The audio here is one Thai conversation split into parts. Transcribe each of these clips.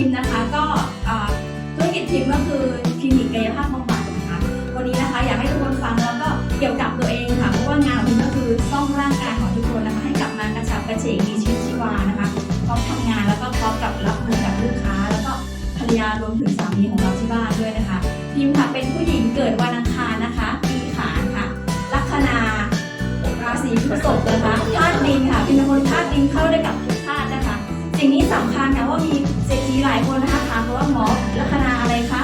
พิมพ์นะคะ ก็ธุรกิจพิมพ์ก็คือคลินิกกายภาพบำบัดนะคะวันนี้นะคะอยากให้ทุกคนฟังแล้วก็เกี่ยวกับตัวเองค่ะเพราะว่างานของพิมก็คือซ่อมร่างกายของทุกคนนะคะให้กลับมากระฉับกระเฉงมีชีวิตชีวานะคะพร้อมทำงานแล้วก็พร้อมกับรับมือกับลูกค้า แล้วก็ภรรยารวมถึงสามีของเราที่บ้านด้วยนะคะ พิมค่ะเป็นผู้หญิงเกิดวันอังคารนะคะปีขานค่ะลัคนาราศีพฤษภนะคะธาตุดินค่ะพิมเป็นคนธาตุดินเข้าได้กับ สิ่งนี้สำคัญค่ะว่ามีเศรษฐีหลายคนนะคะถามว่าหมอลัคนาอะไรคะ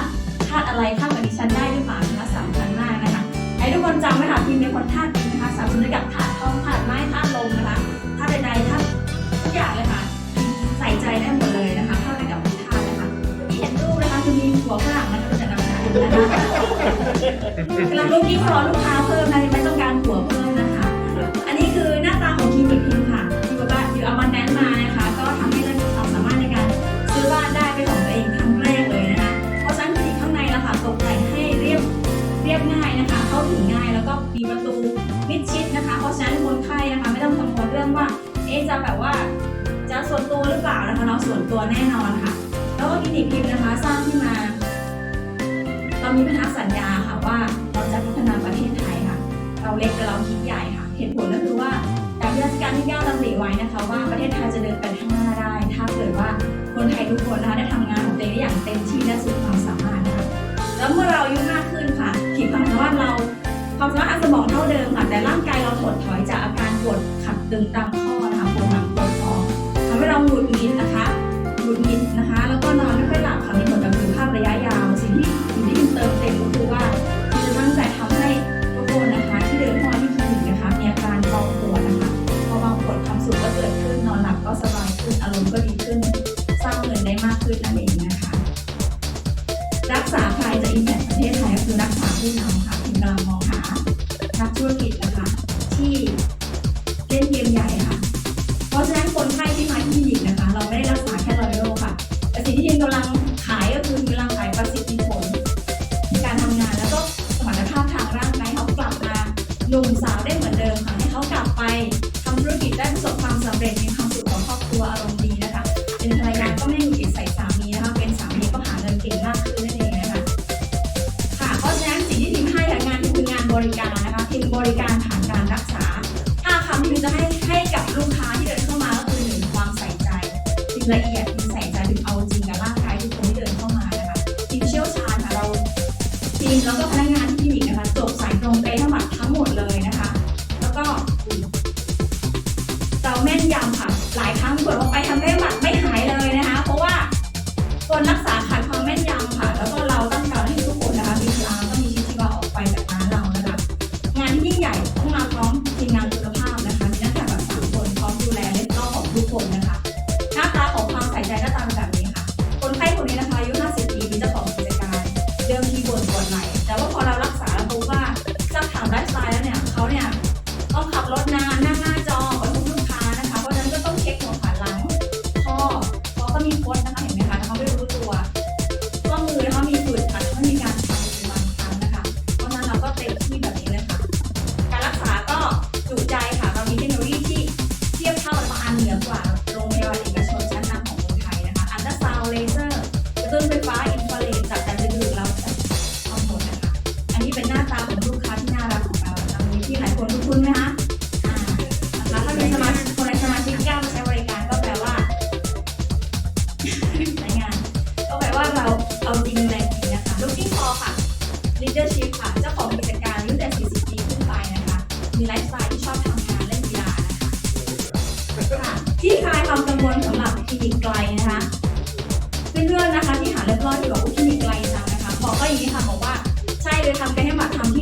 ธาตุอะไรเข้ากับดิฉันได้หรือเปล่านะคะสำคัญมากนะคะให้ทุกคนจำไว้ค่ะพิมพ์เป็นคนธาตุดินนะคะสามสมได้กับธาตุทองธาตุไม้ธาตุลมนะคะธาตุใดๆธาตุทุกอย่างเลยค่ะใส่ใจได้หมดเลยนะคะเข้าได้กับทุกธาตุนะคะที่เห็นรูปนะคะคือมีหัวฝรั่งนะคะจะนำมาดูนะคะกำลังลูกยิ่งรอลูกค้าเพิ่มนะไม่ต้องการหัวเพิ่มนะคะ อันนี้คือหน้าตาของคลินิกพิมค่ะอยู่บ้านอยู่เอามาแนนมานะคะ มิดชิดนะคะ เพราะฉะนั้นคนไข้นะคะไม่ต้องกังวลเรื่องว่า เอ๊ะจะแบบว่าจะส่วนตัวหรือเปล่านะคะเนาะส่วนตัวแน่นอนค่ะ แล้วก็คลินิกพิมพ์นะคะสร้างขึ้นมา เรามีพันธสัญญาค่ะว่าเราจะพัฒนาประเทศไทยค่ะ เราเล็กแต่เราคิดใหญ่ค่ะ เหตุผลก็คือว่าจากราชการที่9ดำริไว้นะคะ ว่าประเทศไทยจะเดินไปข้างหน้าได้ ถ้าเกิดว่าคนไทยทุกคนนะคะได้ทำงานของตัวเองได้อย่างเต็มที่และสุดความสามารถนะคะแล้วเมื่อเราอายุ ความสามารถทางสมองเท่าเดิมค่ะ แต่ร่างกายเราถดถอยจากอาการปวดขัดตึงตามข้อนะคะปวดหลังปวดคอทำให้เราหงุดหงิดนะคะหงุดหงิดนะคะ แล้วก็นอนไม่ค่อยหลับค่ะมีผลต่อสุขภาพระยะยาว สิ่งที่สิ่งที่เติมเต็มก็คือว่าจะตั้งใจทำให้ทุกคนนะคะ ที่เดินเข้ามาที่คลินิกนะคะมีอาการเบาปวดนะคะพอเบาปวดความสุขก็เกิดขึ้นนอนหลับก็สบายขึ้นอารมณ์ก็ดีขึ้นสร้างเงินได้มากขึ้นนั่นเองนะคะ รักษาใครจะอินแพคประเทศไทยก็คือรักษาผู้นำ นักธุรกิจนะคะที่เล่นเกมใหญ่ค่ะ เพราะฉะนั้นคนไข้ที่มาที่คลินิกนะคะ เราไม่ได้รักษาแค่รอยโรคค่ะแต่สิ่งที่พิมกำลังขายก็คือกำลังขายประสิทธิผลในการทำงานแล้วก็สมรรถภาพทางร่างกายเขากลับมาหนุ่มสาวได้เหมือนเดิมค่ะให้เขากลับไปทำธุรกิจได้ประสบความสำเร็จมีความสุขของครอบครัวอารมณ์ดีนะคะเป็นภรรยาก็ไม่หงุดหงิดใส่สามีนะคะเป็นสามีก็หาเงินเก่งมากขึ้นนั่นเองนะคะค่ะเพราะฉะนั้นสิ่งที่พิมให้งานที่คืองานบริการ บริการผ่านการรักษาถ้าคำที่พิมจะให้ให้กับลูกค้าที่เดินเข้ามาก็คือหนึ่งความใส่ใจพิมละเอียดพิมใส่ใจพิมเอาจริงกับร่างกายทุกคนที่เดินเข้ามานะคะพิมเชี่ยวชาญค่ะเราทีมแล้วก็พนักงานที่คลินิกนะคะจบสายตรงเป๊ะทั้งหมดทั้งหมดเลยนะคะ แล้วก็เราแม่นยำค่ะ หลายครั้งตรวจว่าไปทำได้บัตร leadership ค่ะ เจ้าของกิจการตั้งแต่ 40 ปีขึ้นไปนะคะ มีไลฟ์สไตล์ที่ชอบทำงานเล่นกีฬานะคะค่ะที่คลายความกังวลสำหรับคลินิกไกลนะคะ เพื่อนๆนะคะที่หาเริ่มต้นที่บอกว่าคลินิกไกลจังนะคะ บอกก็อย่างนี้ค่ะบอกว่าใช่เลยทำไปให้หมัดทำ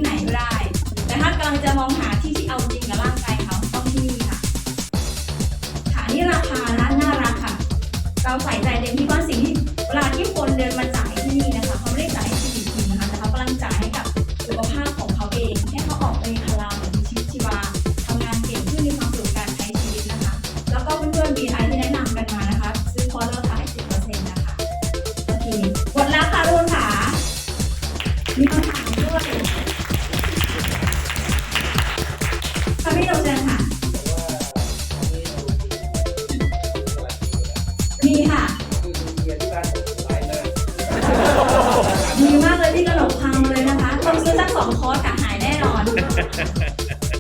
ค่ะพี่ดอเชิค่ะ มีค่ะ ดีมากเลยพี่กระหลกพังเลยนะคะ ต้องซื้อสักสองคอร์สะหายแน่นอน